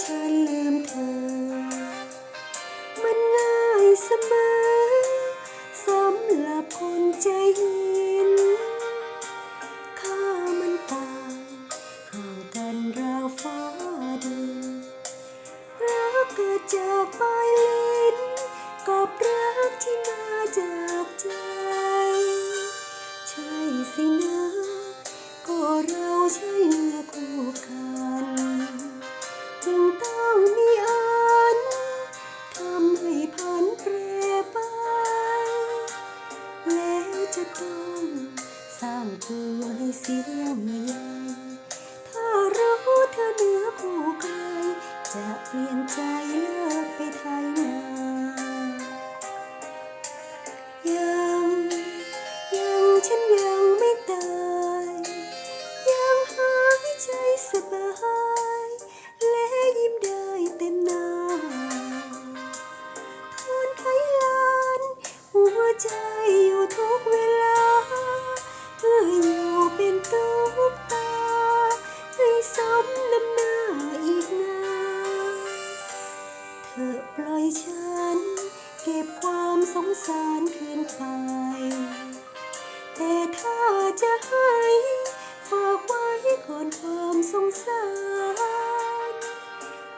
ฉันลืมเธอ ตัวให้เสียไม่ใหญ่ถ้ารู้เธอเนื้อคู่ใคร จะเปลี่ยนใจเลิกไปไทยนายังยังฉันยังไม่ตาย ยังหายใจสบาย และยิ้มได้เต็มหน้าทนไขลานหัวใจอยู่ทุกเว สารคืนไปแต่ถ้าจะให้ฝากไว้ก่อนความสงสาร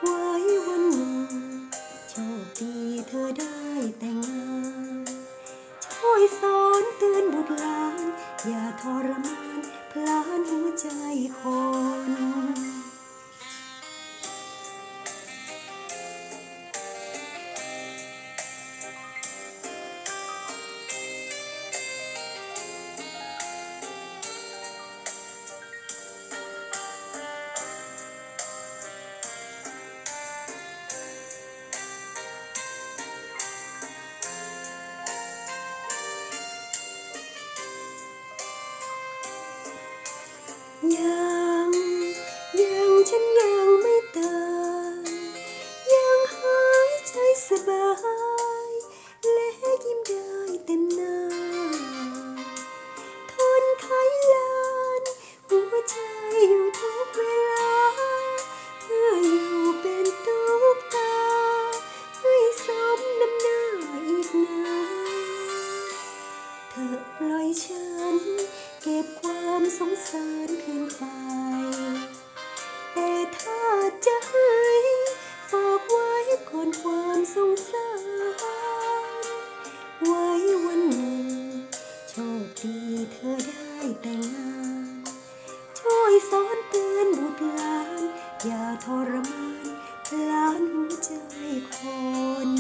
ไว้วันหนึ่งโชคดีเธอได้แต่งงานช่วยสอนเตือนบุตรหลาน อย่าทรมานพลานหัวใจคน เก็บความสงสารคืนไป แต่ถ้าจะให้ฝากไว้ก่อนความสงสาร ไว้วันหนึ่งโชคดีเธอได้แต่งงาน ช่วยสอนเตือนบุตรหลาน อย่าทรมานพลานหัวใจคน